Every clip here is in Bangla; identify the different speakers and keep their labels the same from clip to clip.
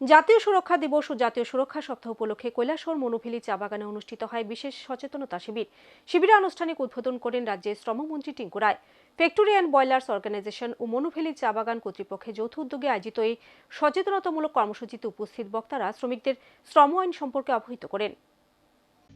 Speaker 1: জাতীয় সুরক্ষা দিবস ও জাতীয় সুরক্ষা সপ্তাহ উপলক্ষে কৈলাসহর মনুভেলি চা বাগানে অনুষ্ঠিত হয় বিশেষ সচেতনতা শিবির। শিবিরে আনুষ্ঠানিক উদ্বোধন করেন রাজ্যের শ্রমমন্ত্রী Tinku Roy. Factory and boilers organisation ও মনুভেলি চা বাগান কর্তৃপক্ষের যৌথ উদ্যোগে আয়োজিত এই সচেতনতামূলক কর্মসূচিতে উপস্থিত বক্তারা শ্রমিকদের শ্রম আইন সম্পর্কে অবহিত করেন।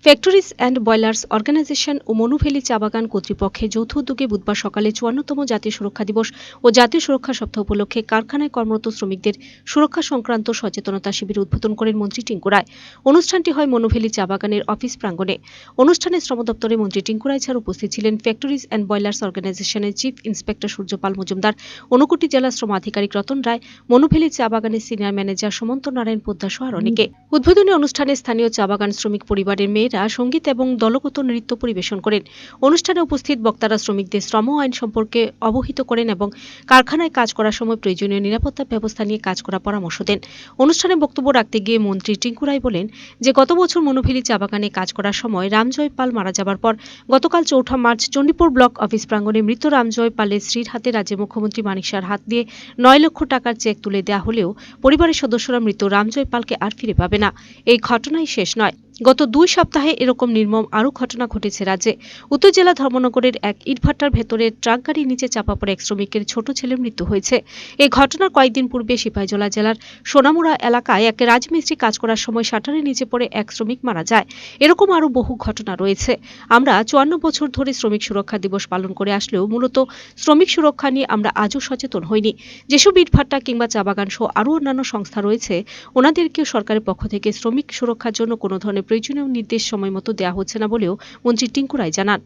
Speaker 1: ফ্যাক্টরিজ অ্যান্ড বয়লার্স অর্গানাইজেশন ও মনুভেলি চা বাগান কর্তৃপক্ষের যৌথ উদ্যোগে বুধবার সকালে চুয়ান্নতম জাতীয় সুরক্ষা দিবস ও জাতীয় সুরক্ষা সপ্তাহ উপলক্ষে কারখানায় কর্মরত শ্রমিকদের সুরক্ষা সংক্রান্ত সচেতনতা শিবির উদ্বোধন করেন মন্ত্রী টিঙ্কু রায়। অনুষ্ঠানটি হয় মনুভেলি চা বাগানের অফিস প্রাঙ্গণে। অনুষ্ঠানে শ্রম দপ্তরে মন্ত্রী টিঙ্কু রায় ছাড়া উপস্থিত ছিলেন ফ্যাক্টরিজ অ্যান্ড বয়লার্স অর্গানাইজেশনের চিফ ইন্সপেক্টর সূর্যপাল মজুমদার অনুকুটি জেলা শ্রম আধিকারিক রতন রায়, মনুভেলি চা বাগানের সিনিয়র ম্যানেজার সুমন্ত নারায়ণ পোদ্দাসহ আর অনেকে। উদ্বোধনী অনুষ্ঠানে স্থানীয় চা বাগান শ্রমিক পরিবারের মেয়েরা সংগীত এবং দলগত নৃত্য পরিবেশন করেন। অনুষ্ঠানে উপস্থিত বক্তারা শ্রমিকদের শ্রম আইন সম্পর্কে অবহিত করেন এবং কারখানায় কাজ করার সময় প্রয়োজনীয় নিরাপত্তা ব্যবস্থা নিয়ে কাজ করার পরামর্শ দেন। অনুষ্ঠানে বক্তব্য রাখতে গিয়ে মন্ত্রী টিঙ্কু রায় বলেন যে, গত বছর মনোভেলি চা বাগানে কাজ করার সময় রামজয় পাল মারা যাবার পর গতকাল চৌঠা মার্চ চণ্ডীপুর ব্লক অফিস প্রাঙ্গণে মৃত রামজয় পালের স্ত্রীর হাতে রাজ্যের মুখ্যমন্ত্রী মানিক শাহর হাত দিয়ে নয় লক্ষ টাকার চেক তুলে দেওয়া হলেও পরিবারের সদস্যরা মৃত রামজয় পালকে আর ফিরে পাবে না। এই ঘটনাই শেষ নয়। গত দুই সপ্তাহে এরকম নির্মম আরও ঘটনা ঘটেছে রাজ্যে। উত্তর জেলা ধর্মনগরের এক ইটভাটার ভেতরে ট্রাক গাড়ির নিচে চাপা পড়ে এক শ্রমিকের ছোট ছেলের মৃত্যু হয়েছে। এই ঘটনার কয়েকদিন পূর্বে সিপাহীজলা জেলার সোনামুড়া এলাকায় এক রাজমিস্ত্রি কাজ করার সময় শাটারের নিচে পড়ে এক শ্রমিক মারা যায়। এরকম আরও বহু ঘটনা রয়েছে। আমরা চুয়ান্ন বছর ধরে শ্রমিক সুরক্ষা দিবস পালন করে আসলেও মূলত শ্রমিক সুরক্ষা নিয়ে আমরা আজও সচেতন হইনি। যেসব ইটভাট্টা কিংবা চা বাগান সহ আরও অন্যান্য সংস্থা রয়েছে, ওনাদেরকেও সরকারের পক্ষ থেকে শ্রমিক সুরক্ষার জন্য কোনো ধরনের প্রয়োজনীয় নির্দেশ সময় মতো দেওয়া হচ্ছে না বলেও মন্ত্রী টিঙ্কু রায় জানান।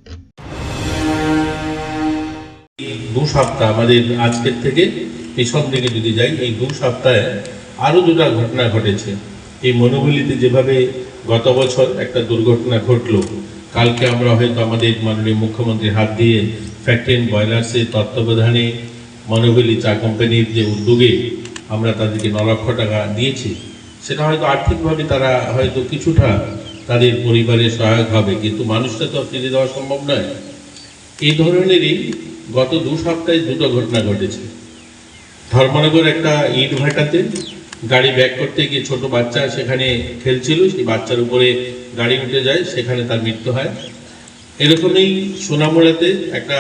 Speaker 2: দু সপ্তাহ আমাদের আজকের থেকে পেছন দিকে যদি যাই, এই দু সপ্তাহে আরও দুটা ঘটনা ঘটেছে। এই মনোবলিতে যেভাবে গত বছর একটা দুর্ঘটনা ঘটলো, কালকে আমরা হয়তো আমাদের মাননীয় মুখ্যমন্ত্রীর হাত দিয়ে ফ্যাক্টরি অ্যান্ড বয়লার্সের তত্ত্বাবধানে মনোবলি চা কোম্পানির যে উদ্যোগে আমরা তাদেরকে ন লক্ষ টাকা দিয়েছি সেটা হয়তো আর্থিকভাবে তারা হয়তো কিছুটা তাদের পরিবারের সহায়ক হবে, কিন্তু মানুষটা তো ফিরে দেওয়া সম্ভব নয়। এই ধরনেরই গত দু সপ্তাহে দুটো ঘটনা ঘটেছে। ধর্মনগর একটা ইট ভাটাতে গাড়ি ব্যাক করতে গিয়ে ছোট বাচ্চা সেখানে খেলছিল, সেই বাচ্চার উপরে গাড়ি উঠে যায়, সেখানে তার মৃত্যু হয়। এরকমই সোনামুড়াতে একটা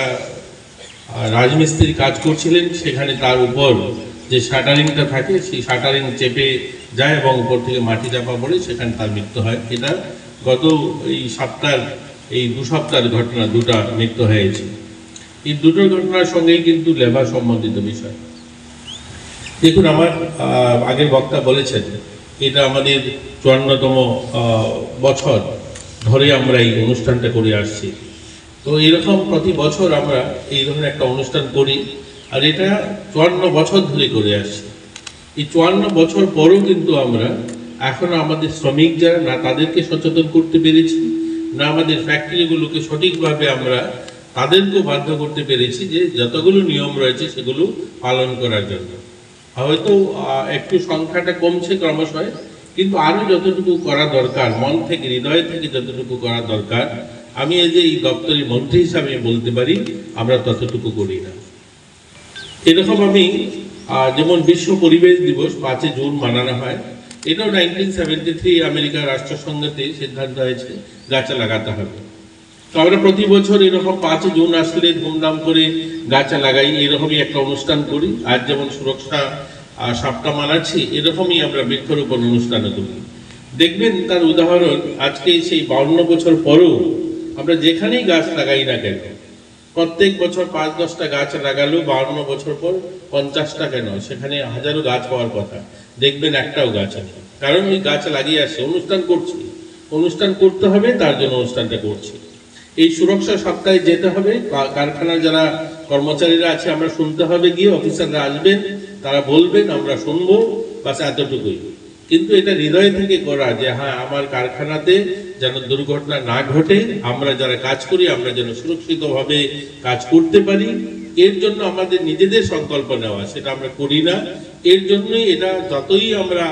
Speaker 2: রাজমিস্ত্রি কাজ করছিলেন, সেখানে তার উপর যে শাটারিংটা থাকে, সেই শাটারিং চেপে যায় এবং উপর থেকে মাটি চাপা পড়ে সেখানে তার মৃত্যু হয়। এটা গত এই সপ্তাহ এই দু সপ্তাহের ঘটনা, দুটা মৃত্যু হয়েছে। এই দুটো ঘটনার সঙ্গেই কিন্তু লেবার সম্বন্ধিত বিষয়। দেখুন, আমার আগের বক্তা বলেছেন, এটা আমাদের চুয়ান্নতম বছর ধরে আমরা এই অনুষ্ঠানটা করে আসছি। তো এরকম প্রতি বছর আমরা এই ধরনের একটা অনুষ্ঠান করি, আর এটা চুয়ান্ন বছর ধরে করে আসছি। এই চুয়ান্ন বছর পরেও কিন্তু আমরা এখনও আমাদের শ্রমিক যারা, না তাদেরকে সচেতন করতে পেরেছি, না আমাদের ফ্যাক্টরিগুলোকে সঠিকভাবে আমরা তাদেরকেও বাধ্য করতে পেরেছি যে যতগুলো নিয়ম রয়েছে সেগুলো পালন করার জন্য। হয়তো একটু সংখ্যাটা কমছে ক্রমশই, কিন্তু আরও যতটুকু করা দরকার, মন থেকে, হৃদয় থেকে যতটুকু করা দরকার, আমি এই যে এই দপ্তরের মন্ত্রী হিসাবে বলতে পারি, আমরা ততটুকু করি না। এরকম আমি আহ, যেমন বিশ্ব পরিবেশ দিবস পাঁচই জুন মানানো হয় এটাও নাইনটিন সেভেন্টি থ্রি আমেরিকার রাষ্ট্রসংঘতে সিদ্ধান্ত হয়েছে গাছ লাগাতে হবে। তো আমরা প্রতি বছর এরকম পাঁচই জুন আসলে ধুমধাম করে গাছ লাগাই এরকমই একটা অনুষ্ঠান করি। আজ যেমন সুরক্ষা সপ্তাহ মানাচ্ছি এরকমই আমরা বৃক্ষরোপণ অনুষ্ঠানও করি। দেখবেন তার উদাহরণ আজকে সেই বাউন্ন বছর পরেও আমরা যেখানেই গাছ লাগাই না কেন প্রত্যেক বছর পাঁচ, দশটা গাছ লাগালো, বাউন্ন বছর পর পঞ্চাশটা কেন? সেখানে হাজারো গাছ পাওয়ার কথা। দেখবেন একটাও গাছ আছে। কারণ ওই গাছ লাগিয়ে আসছে, অনুষ্ঠান করছি। অনুষ্ঠান করতে হবে, তার জন্য অনুষ্ঠানটা করছি। এই সুরক্ষা সপ্তাহে যেতে হবে। কারখানার যারা কর্মচারীরা আছে, আমরা শুনতে হবে, গিয়ে অফিসাররা আসবেন, তারা বলবেন, আমরা শুনব। বাস এতটুকুই। কিন্তু এটা হৃদয় থেকে করা যে হ্যাঁ আমার কারখানাতে যেন দুর্ঘটনা না ঘটে, আমরা যারা কাজ করি, আমরা যেন সুরক্ষিতভাবে কাজ করতে পারি। এর জন্য আমাদের নিজেদের সংকল্প নেওয়া, সেটা আমরা করি না। এর জন্যই এটা যতই আমরা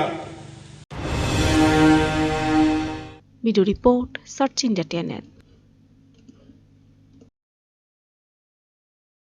Speaker 1: ভিডিও রিপোর্ট, সার্চ ইন্ডিয়া